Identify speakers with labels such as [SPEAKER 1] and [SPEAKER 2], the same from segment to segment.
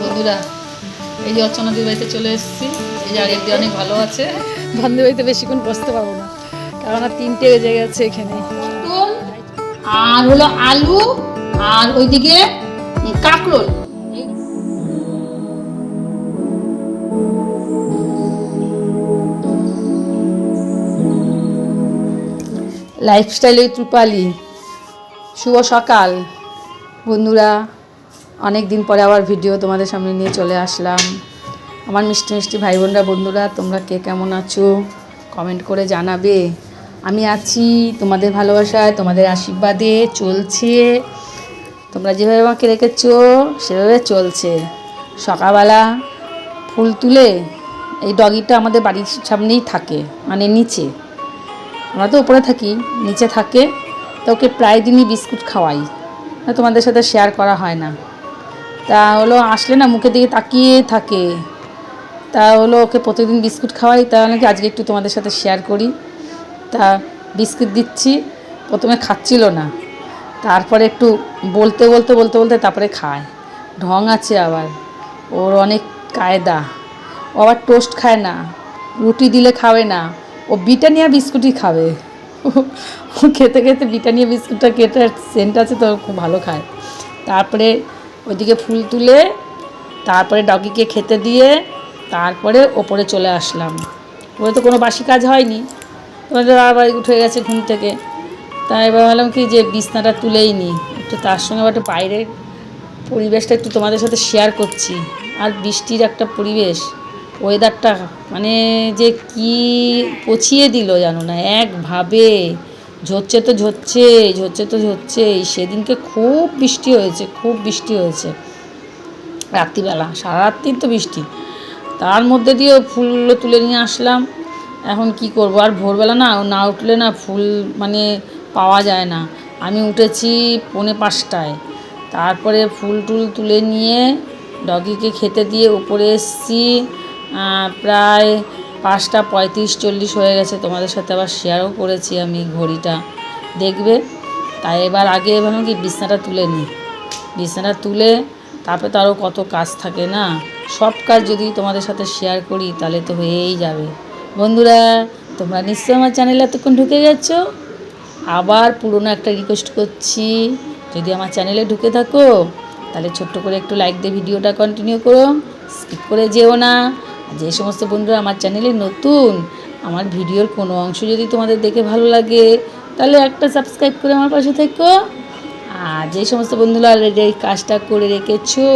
[SPEAKER 1] বন্ধুরা এই যে অর্চনাদির বাড়িতে চলে এসেছি। এই যে দিয়ে অনেক ভালো আছে।
[SPEAKER 2] বান্ধবী বাড়িতে বেশিক্ষণ বসতে পারব না কারণ আর তিনটে বেজে গেছে এখানে।
[SPEAKER 1] আর হলো আলু আর ওইদিকে কাঁকরোল। লাইফস্টাইল উইথ রূপালি শুভ সকাল বন্ধুরা। অনেক দিন পরে আবার ভিডিও তোমাদের সামনে নিয়ে চলে আসলাম। আমার মিষ্টি মিষ্টি ভাই বোনরা বন্ধুরা, তোমরা কে কেমন আছো? কমেন্ট করে জানাবে। আমি আছি তোমাদের ভালোবাসায়, তোমাদের আশীর্বাদে চলছে। তোমরা যেভাবে আমাকে রেখেছো, সেভাবে চলছে। সকালবেলা ফুল তুলে এই ডগিটা আমাদের বাড়ির সামনেই থাকে মানে নিচে। আমরা তো উপরে থাকি, নিচে থাকে। তো ওকে প্রায় দিনই বিস্কুট খাওয়াই। তোমাদের সাথে শেয়ার করা হয় না। তা হলো আসলে না মুখের দিকে তাকিয়ে থাকে। তা হলো ওকে প্রতিদিন বিস্কুট খাওয়াই তাহলে কি আজকে একটু তোমাদের সাথে শেয়ার করি। তা বিস্কুট দিচ্ছি, প্রথমে খাচ্ছিল না। তারপরে একটু বলতে বলতে বলতে বলতে তারপরে খায়। ঢং আছে আবার। ওর অনেক কায়দা। ও আবার টোস্ট খায় না, রুটি দিলে খাবে না। ও বিটানিয়া বিস্কুটই খাবে। ও খেতে খেতে বিটানিয়া বিস্কুটটা কেটে সেন্ট আছে তো খুব ভালো খায়। তারপরে ওইদিকে ফুল তুলে তারপরে ডগিকে খেতে দিয়ে তারপরে ওপরে চলে আসলাম। ওপরে তো কোনো বাসি কাজ হয়নি। তোমাদের আবার উঠে গেছে ঘুম থেকে। তাই এবার ভাবলাম কি যে বিছনাটা তুলেই নি। একটু তার সঙ্গে আবার একটু বাইরের পরিবেশটা একটু তোমাদের সাথে শেয়ার করছি। আর বৃষ্টির একটা পরিবেশ ওয়েদারটা মানে যে কি পচিয়ে দিল জানো না, একভাবে। ঝরছে তো ঝরছে ঝরছে তো ঝরছেই সেদিনকে খুব বৃষ্টি হয়েছে, খুব বৃষ্টি হয়েছে। রাত্রিবেলা সারা রাত্রির তো বৃষ্টি। তার মধ্যে দিয়ে ফুলগুলো তুলে নিয়ে আসলাম। এখন কি করব? আর ভোরবেলা না না উঠলে না ফুল মানে পাওয়া যায় না। আমি উঠেছি পৌনে পাঁচটায়। তারপরে ফুল টুল তুলে নিয়ে, ডগিকে খেতে দিয়ে উপরে এসছি। প্রায় পাঁচটা পঁয়ত্রিশ, চল্লিশ হয়ে গেছে। তোমাদের সাথে আবার শেয়ারও করেছি আমি ঘড়িটা। দেখবে? তাই এবার আগে ভাবলাম কি, বিছনাটা তুলে নিই বিছানা তুলে তারপরে তো আরও কত কাজ থাকে না? সব কাজ যদি তোমাদের সাথে শেয়ার করি, তাহলে তো হয়েই যাবে। বন্ধুরা, তোমরা নিশ্চয়ই আমার চ্যানেলে এতক্ষণ ঢুকে গেছো? আবার পুরনো একটা রিকোয়েস্ট করছি। যদি আমার চ্যানেলে ঢুকে থাকো, তাহলে ছোট্ট করে একটু লাইক দিয়ে ভিডিওটা কন্টিনিউ করো। স্কিপ করে যেও না। যে সমস্ত বন্ধুরা আমার চ্যানেলে নতুন, আমার ভিডিওর কোনো অংশ যদি তোমাদের দেখে ভালো লাগে, তাহলে একটা সাবস্ক্রাইব করে আমার পাশে থেকো। আর যে সমস্ত বন্ধুরা অলরেডি এই কাজটা করে রেখেছো,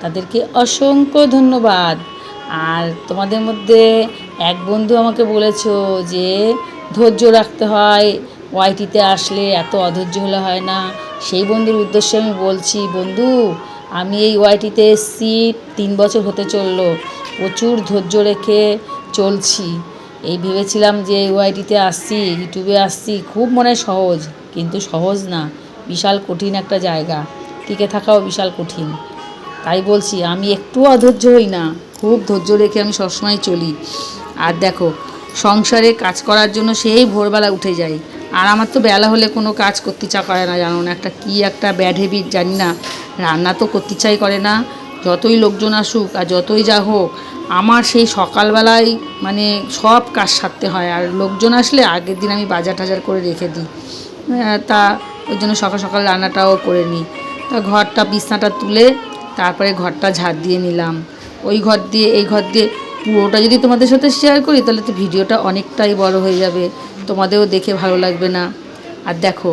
[SPEAKER 1] তাদেরকে অসংখ্য ধন্যবাদ। আর তোমাদের মধ্যে এক বন্ধু আমাকে বলেছ যে, ধৈর্য রাখতে হয় ওয়াইটিতে আসলে এত অধৈর্য হলে হয় না। সেই বন্ধুর উদ্দেশ্যে আমি বলছি, বন্ধু, আমি এই ওয়াইটিতে এসছি, তিন বছর হতে চলল। প্রচুর ধৈর্য রেখে চলছি। এই ভেবেছিলাম যে ওয়াইটিতে আসছি ইউটিউবে আসছি, খুব মনে সহজ, কিন্তু সহজ না। বিশাল কঠিন একটা জায়গা। টিকে থাকাও বিশাল কঠিন। তাই বলছি, আমি একটু অধৈর্য হই না। খুব ধৈর্য রেখে আমি সবসময় চলি। আর দেখো, সংসারে কাজ করার জন্য সেই ভোরবেলা উঠে যাই। আর আমার তো বেলা হলে কোনো কাজ করতে ইচ্ছা করে না, জানো না? একটা কি একটা ব্যাড হ্যাবিট জানি না। রান্না তো করতে ইচ্ছাই করে না। যতই লোকজন আসুক আর যতই যা হোক, আমার সেই সকালবেলায় মানে সব কাজ সারতে হয়। আর লোকজন আসলে আগের দিন আমি বাজার টাজার করে রেখে দিই। তা ওই জন্য সকাল সকাল রান্নাটাও করে নিই। তা ঘরটা বিছনাটা তুলে তারপরে ঘরটা ঝাড় দিয়ে নিলাম। ওই ঘর দিয়ে, এই ঘর দিয়ে পুরোটা যদি তোমাদের সাথে শেয়ার করি, তাহলে তো ভিডিওটা অনেকটাই বড় হয়ে যাবে। তোমাদেরও দেখে ভালো লাগবে না। আর দেখো,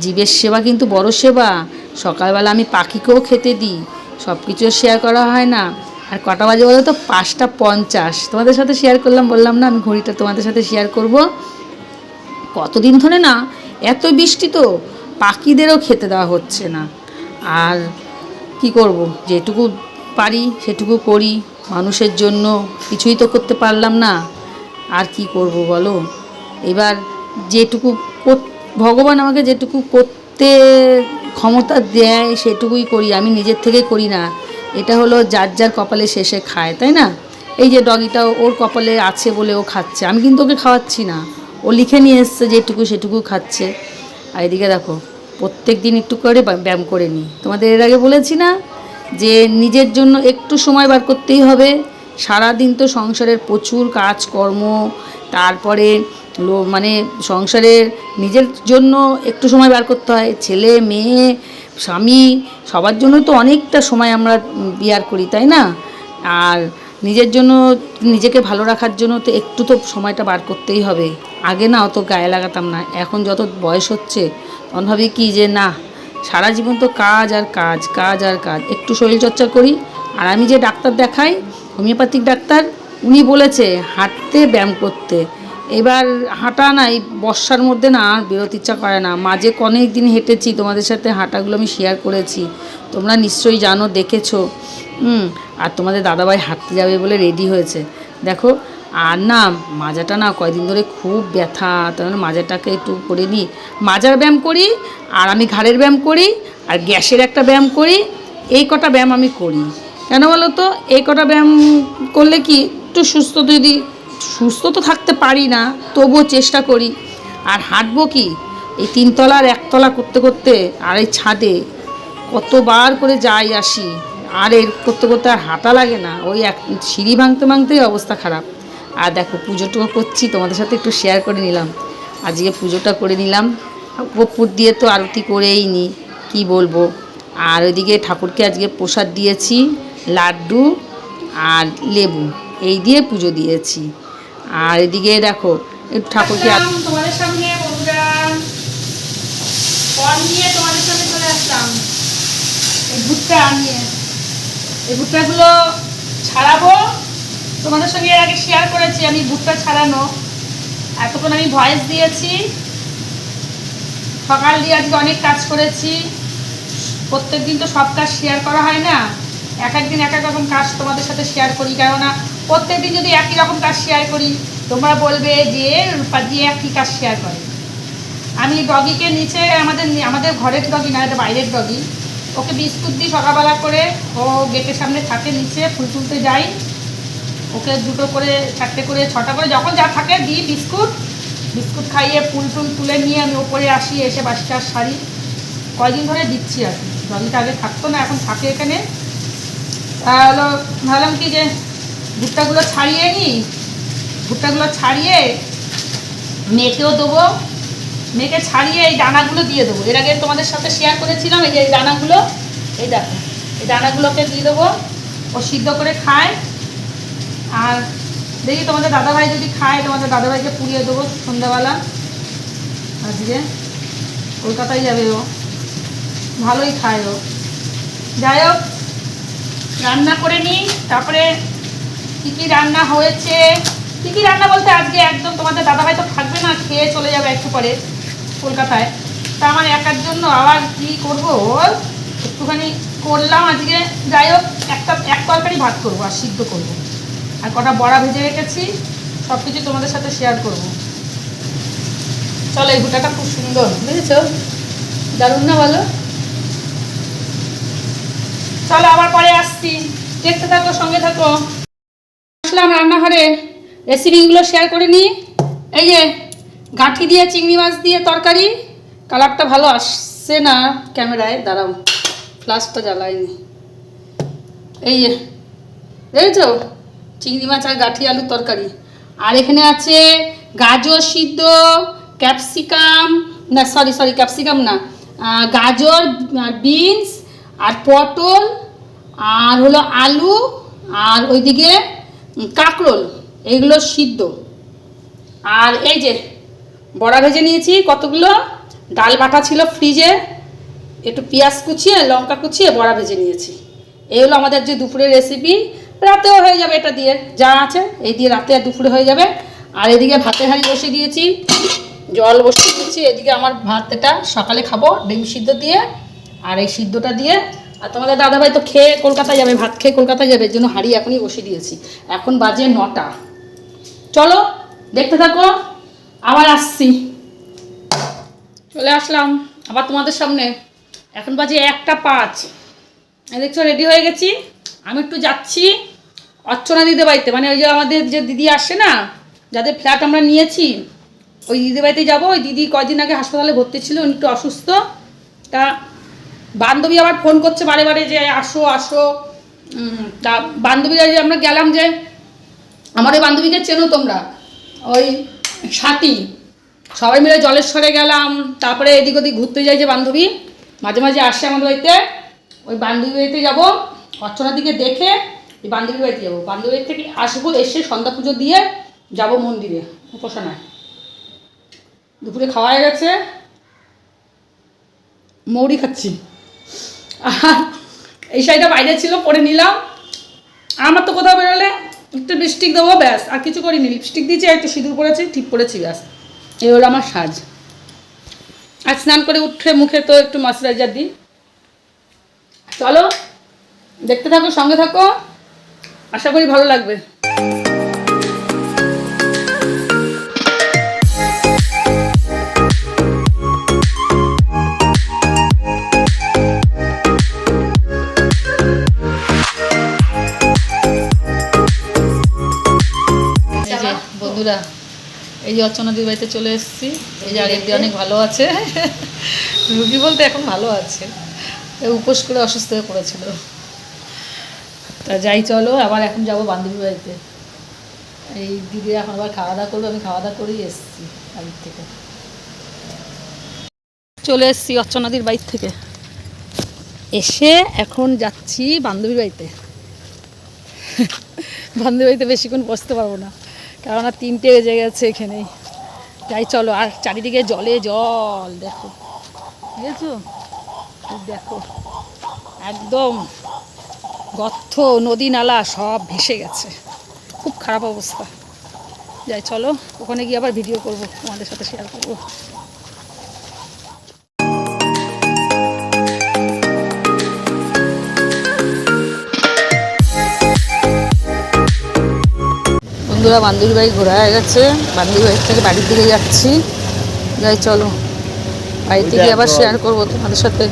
[SPEAKER 1] জীবের সেবা কিন্তু বড় সেবা। সকালবেলা আমি পাখিকেও খেতে দিই। সব কিছু শেয়ার করা হয় না। আর কটা বাজে বলো তো? পাঁচটা পঞ্চাশ। তোমাদের সাথে শেয়ার করলাম, বললাম না, আমি ঘড়িটা তোমাদের সাথে শেয়ার করব। কতদিন ধরে না? এত বৃষ্টি তো, পাখিদেরও খেতে দেওয়া হচ্ছে না। আর কি করব? যেটুকু পারি, সেটুকু করি। মানুষের জন্য কিছুই তো করতে পারলাম না। আর কি করব বলো? এবার যেটুকু ভগবান আমাকে যেটুকু করতে ক্ষমতা দেয় সেটুকুই করি, আমি নিজের থেকে করি না। এটা হলো যার যার কপালে শেষে খায়, তাই না? এই যে ডগিটাও ওর কপালে আছে বলে ও খাচ্ছে, আমি কিন্তু ওকে খাওয়াচ্ছি না। ও লিখে নিয়ে এসছে যেটুকু সেটুকু খাচ্ছে। আর এদিকে দেখো প্রত্যেক দিন একটু করে ব্যায়াম করে নিই। তোমাদের এর আগে বলেছি না যে নিজের জন্য একটু সময় বার করতেই হবে। সারাদিন তো সংসারের প্রচুর কাজকর্ম, তারপরে লো মানে সংসারের নিজের জন্য একটু সময় বার করতে হয়, ছেলে, মেয়ে, স্বামী, সবার জন্য তো অনেকটা সময় আমরা বিয়ার করি, তাই না? আর নিজের জন্য, নিজেকে ভালো রাখার জন্য তো একটু তো সময়টা বার করতেই হবে। আগে না অত গায়ে লাগাতাম না, এখন যত বয়স হচ্ছে, তখন ভাবি কি যে না, সারা জীবন তো কাজ আর কাজ কাজ আর কাজ, একটু শরীরচর্চা করি। আর আমি যে ডাক্তার দেখাই, হোমিওপ্যাথিক ডাক্তার, উনি বলেছে হাঁটতে, ব্যায়াম করতে। এবার হাঁটা না এই বর্ষার মধ্যে না আর বেরোতে ইচ্ছা করে না। মাঝে অনেক দিন হেঁটেছি, তোমাদের সাথে হাঁটাগুলো আমি শেয়ার করেছি। তোমরা নিশ্চয়ই জানো, দেখেছ। হুম, আর তোমাদের দাদাভাই হাঁটতে যাবে বলে রেডি হয়েছে। দেখো, আর না, মাজাটা না কয়দিন ধরে খুব ব্যথা, তার জন্য মাজাটাকে একটু করে নিই। মাজার ব্যায়াম করি, আর আমি ঘাড়ের ব্যায়াম করি, আর গ্যাসের একটা ব্যায়াম করি, এই কটা ব্যায়াম আমি করি। কেন বলো তো? এই কটা ব্যায়াম করলে কি, একটু সুস্থ যদি সুস্থ তো থাকতে পারি না, তবুও চেষ্টা করি। আর হাঁটবো কি? এই তিনতলার একতলা করতে করতে আর এই ছাদে কতবার করে যাই আসি, আর এর করতে করতে আর হাঁটা লাগে না। ওই এক সিঁড়ি ভাঙতে ভাঙতেই অবস্থা খারাপ। আর দেখো পুজো টুজো করছি, তোমাদের সাথে একটু শেয়ার করে নিলাম। আজকে পুজোটা করে নিলাম। কর্পূর দিয়ে তো আরতি করেই নি, কি বলব? আর ওইদিকে ঠাকুরকে আজকে প্রসাদ দিয়েছি, লাড্ডু আর লেবু। এই দিয়ে পুজো দিয়েছি। আর এদিকে দেখো ঠাকুরকে
[SPEAKER 2] তোমাদের ছাড়াবো। তোমাদের সঙ্গে এর আগে শেয়ার করেছি, আমি ভুট্টা ছাড়ানো। এতক্ষণ আমি ভয়েস দিয়েছি। সকাল দিয়ে আজকে অনেক কাজ করেছি। প্রত্যেক দিন তো সব কাজ শেয়ার করা হয় না। এক এক দিন এক এক রকম কাজ তোমাদের সাথে শেয়ার করি, কেননা প্রত্যেক দিন যদি একই রকম কাজ শেয়ার করি, তোমরা বলবে যে দিয়ে একই কাজ শেয়ার করে। আমি ডগিকে নিচে আমাদের আমাদের ঘরের ডগি না, এটা বাইরের ডগি ওকে বিস্কুট দিই সকালবেলা করে, ও গেটের সামনে থাকে নিচে, ফুল তুলতে যাই। ওকে দুটো করে, চারটে করে, ছটা করে, যখন যা থাকে দিই বিস্কুট। বিস্কুট খাইয়ে ফুল টুল তুলে নিয়ে আমি ওপরে আসি, এসে বাসিটা সারি। কয়দিন ধরে দিচ্ছি আর কি। ডগিটা আগে থাকতো না, এখন থাকে এখানে। তাহলে ভাবলাম কি যে ভুট্টাগুলো ছাড়িয়ে নিই ভুট্টাগুলো ছাড়িয়ে মেয়েকেও দেবো। মেয়েকে ছাড়িয়ে এই দানাগুলো দিয়ে দেবো। এর আগে তোমাদের সাথে শেয়ার করেছিলাম, এই যে এই দানাগুলো, এই দেখো, এই দানাগুলোকে দিয়ে দেবো। ও সিদ্ধ করে খায়। আর দেখি তোমাদের দাদাভাই যদি খায়, তোমাদের দাদাভাইকে পুড়িয়ে দেবো সন্ধ্যাবেলা। আজকে কলকাতায় যাবে ও। ভালোই খায় ও। যাই হোক, রান্না করে নিই, তারপরে কী কী রান্না হয়েছে? কী কী রান্না বলতে আজকে একদম তোমাদের দাদাভাই তো থাকবে না, খেয়ে চলে যাবে একটু পরে কলকাতায়। তা আমার একার জন্য আবার কি করব একটুখানি করলাম আজকে। যাই হোক, একটা, এক তরকারি ভাত করব আর সিদ্ধ করব। আর কটা বড়া ভেজে রেখেছি সব কিছু তোমাদের সাথে শেয়ার করব। চলো, এই ভুটাটা খুব সুন্দর, বুঝেছ? দারুণ না বলো? চলো, আবার পরে আসছি। দেখতে থাকো, সঙ্গে থাকো। আসলাম রান্নাঘরে রেসিপিগুলো শেয়ার করে নিই এই যে গাঁঠি দিয়ে, চিংড়ি মাছ দিয়ে তরকারি, কালারটা ভালো আসছে না ক্যামেরায়, দাঁড়াও ফ্লাশটা জ্বালায়নি এই যে, দেখেছ? চিংড়ি মাছ আর গাঁঠি আলুর তরকারি। আর এখানে আছে গাজর সিদ্ধ, ক্যাপসিকাম, না সরি সরি ক্যাপসিকাম না গাজর বিনস, আর পটল, আর হলো আলু, আর ওইদিকে কাঁকরোল এইগুলো সিদ্ধ। আর এই যে বড়া ভেজে নিয়েছি, কতগুলো? ডাল বাটা ছিল ফ্রিজে একটু পেঁয়াজ কুচিয়ে, লঙ্কা কুচিয়ে বড়া ভেজে নিয়েছি। এই হলো আমাদের যে দুপুরের রেসিপি রাতেও হয়ে যাবে এটা দিয়ে, যা আছে, এই দিয়ে রাতে আর দুপুরে হয়ে যাবে। আর এদিকে ভাতের হাঁড়ি বসিয়ে দিয়েছি। জল বসিয়ে দিয়েছি, এদিকে আমার ভাতটা সকালে খাব, ডিম সিদ্ধ দিয়ে। আর এই সিদ্ধটা দিয়ে আর তোমাদের দাদাভাই তো খেয়ে কলকাতায় যাবে, ভাত খেয়ে কলকাতায় যাবে, এর জন্য হাঁড়ি এখনই বসিয়ে দিয়েছি। এখন বাজে নটা। চলো, দেখতে থাকো, আবার আসছি। চলে আসলাম, আবার তোমাদের সামনে। এখন বাজে একটা পাঁচ। দেখছ রেডি হয়ে গেছি? আমি একটু যাচ্ছি অর্চনা দিদি বাড়িতে। মানে ওই যে আমাদের যে দিদি আসে না, যাদের ফ্ল্যাট আমরা নিয়েছি, ওই দিদি বাড়িতে যাব। ওই দিদি কয়দিন আগে হাসপাতালে ভর্তি ছিল, উনি একটু অসুস্থ। তা বান্ধবী আবার ফোন করছে বারে বারে যে আসো আসো। তা বান্ধবীরা যে আমরা গেলাম যে আমার ওই বান্ধবীকে চেনো তোমরা। ওই সাথী। সবাই মিলে জলেশ্বরে গেলাম, তারপরে এদিক ওদিক ঘুরতে যাই যে বান্ধবী। মাঝে মাঝে আসে আমাদের বাড়িতে। ওই বান্ধবী বাড়িতে যাব। অর্চনার দিকে দেখে এই বান্ধবী বাড়িতে যাব। বান্ধবী থেকে আসব, এসে সন্ধ্যা পুজো দিয়ে যাব মন্দিরে, উপাসনায়। দুপুরে খাওয়া হয়ে গেছে। মৌরি খাচ্ছি। আর এই শাড়িটা বাইরে ছিল, পরে নিলাম। আমার তো কোথাও বেরোলে একটু লিপস্টিক দেবো, ব্যাস। আর কিছু করিনি লিপস্টিক দিয়েছি, আর একটু সিঁদুর পরেছি, ঠিক পরেছি, ব্যাস। এই হলো আমার সাজ। আর স্নান করে উঠে মুখে তো একটু ময়শ্চারাইজার দিই। চলো, দেখতে থাকো, সঙ্গে থাকো। আশা করি ভালো লাগবে। এই যে অর্চনাদির বাড়িতে চলে এসেছি। এই যে আগের দিয়ে অনেক ভালো আছে। রুগী বলতে এখন ভালো আছে। উপোস করে অসুস্থ হয়ে পড়েছিল। তা যাই চলো, আবার এখন যাব বান্ধবীর বাড়িতে। এই দিদি এখন আবার খাওয়া দাওয়া করবে আমি খাওয়া দাওয়া করেই এসেছি বাড়ির থেকে। চলে এসেছি অর্চনাদির বাড়ির থেকে। এসে এখন যাচ্ছি বান্ধবীর বাড়িতে। বান্ধবী বাড়িতে বেশিক্ষণ বসতে পারব না। কেননা তিনটে বেজে গেছে এখানেই। যাই চলো, আর চারিদিকে জলে জল, দেখো। বুঝেছ? দেখো, একদম গর্থ নদী নালা সব ভেসে গেছে। খুব খারাপ অবস্থা। যাই, চলো, ওখানে গিয়ে আবার ভিডিও করব, তোমাদের সাথে শেয়ার করব। বন্ধুরা, বান্ধবীর বাড়ি ঘোরা হয়ে গেছে। বান্ধবীর বাড়ি থেকে বাড়ির দিকে যাচ্ছি। যাই, চলো। বাড়িতে গিয়ে আবার শেয়ার করব তোমাদের সাথে।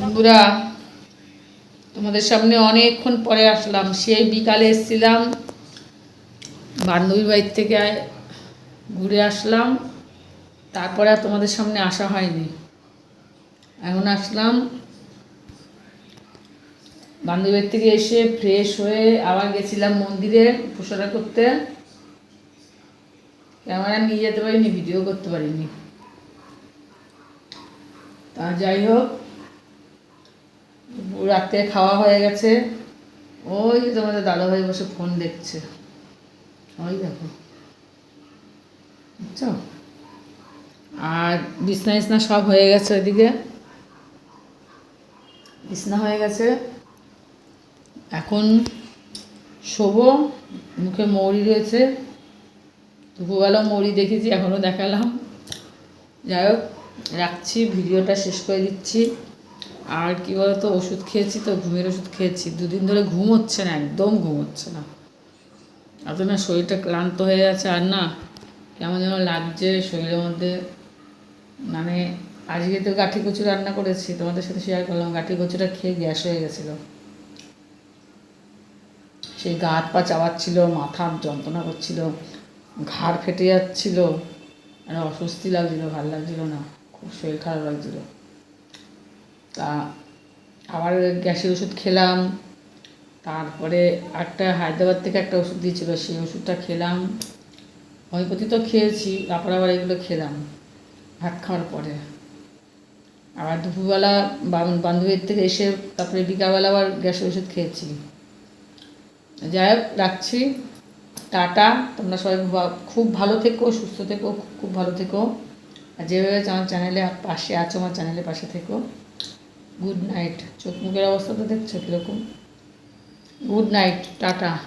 [SPEAKER 2] বন্ধুরা, তোমাদের সামনে অনেকক্ষণ পরে আসলাম। সেই বিকালে এসেছিলাম। বান্ধবীর বাড়ির থেকে ঘুরে আসলাম। তারপরে আর তোমাদের সামনে আসা হয়নি। এখন আসলাম বান্ধবীর থেকে এসে ফ্রেশ হয়ে আবার গেছিলাম মন্দিরে উপাসনা করতে। ক্যামেরা নিয়ে যেতে পারিনি ভিডিও করতে পারিনি। তা যাই হোক রাতে খাওয়া হয়ে গেছে। ওই যে তোমাদের দাদাভাই বসে ফোন দেখছে। ওই দেখো। বুঝছ? আর বিছনা বিছনা সব হয়ে গেছে ওইদিকে। বিছনা হয়ে গেছে। এখন শোবো, মুখে মৌরি রয়েছে। দুপুরবেলা মৌরি দেখেছি এখনও দেখালাম। যাই হোক, রাখছি, ভিডিওটা শেষ করে দিচ্ছি। আর কি বলতো, ওষুধ খেয়েছি তো, ঘুমের ওষুধ খেয়েছি। দুদিন ধরে ঘুম হচ্ছে না, একদম ঘুম হচ্ছে না। এত না, শরীরটা ক্লান্ত হয়ে যাচ্ছে আর না, কেমন যেন লাগছে শরীরের মধ্যে। মানে আজকে তো গাঠি কচু রান্না করেছি, তোমাদের সাথে শেয়ার করলাম, গাঠি কচুটা খেয়ে গ্যাস হয়ে গেছিল। সেই গা হাত পা চাওয়াচ্ছিল মাথার যন্ত্রণা করছিল, ঘাড় ফেটে যাচ্ছিল। মানে অস্বস্তি লাগছিল, ভালো লাগছিল না, খুব শরীর খারাপ লাগছিল। তা আবার গ্যাসের ওষুধ খেলাম। তারপরে একটা হায়দ্রাবাদ থেকে একটা ওষুধ দিয়েছিল, সেই ওষুধটা খেলাম। হোমিওপ্যাথি তো খেয়েছি, তারপর আবার এগুলো খেলাম, ভাত খাওয়ার পরে। আবার দুপুরবেলা বান্ধবীর থেকে এসে তারপরে বিকালবেলা আবার গ্যাসের ওষুধ খেয়েছি। যাই হোক, রাখছি। টাটা। তোমরা সবাই খুব ভালো থেকো, সুস্থ থেকো, খুব- ভালো থেকো। আর যেভাবে আমার চ্যানেলে পাশে আছো আমার চ্যানেলের পাশে থেকো। Good night. চোখ মুখের অবস্থা তো দেখছ কীরকম? Good night. টাটা।